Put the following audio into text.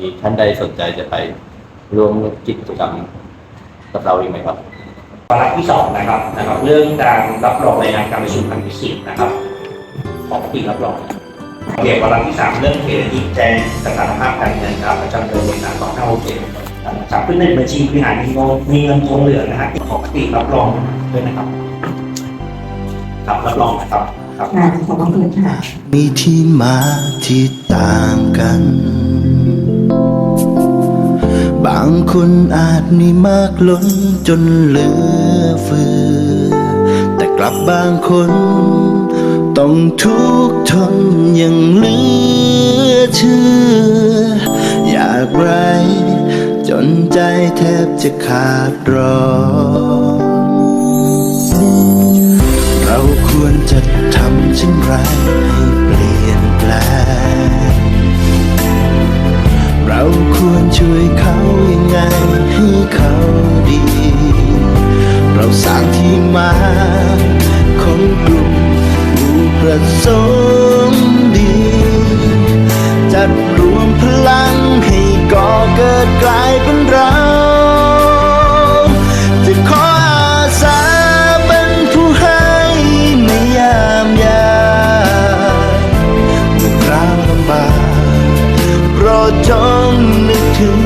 มีท่านใดสนใจจะไปร่วมกิจกรรมกับเราอีกไหมครับวาระที่สองนะครับนะครับ เรื่องการรับรองรายงานการประชุมทางวิสิตนะครับของมติรับรองเกี่ยวกับวาระที่สามเรื่องเขตที่แจ้งสถานภาพการเงินครับประจำเดือนเมษายน2567นะครับขึ้นในบัญชีบริหารมีเงินมีเงินคงเหลือนะฮะขอมติรับรองด้วยนะครับครับรับรองนะครับครับค่ะขอบพระคุณค่ะมีที่มาที่ต่างกันบางคนอาจมีมากล้นจนเหลือเฟือ แต่กลับบางคน ต้องทุกข์ทนอย่างเหลือเชื่อ อยากไร จนใจแทบจะขาดร้อนเราควรจะทำเช่นไร มาของกลุ่มผู้ประสงค์ดี จัดรวมพลังให้ก่อเกิดกลายเป็นเรา จะขออาสาเป็นผู้ให้ในยามยากเมื่อคราวลำบากโปรดจงนึกถึง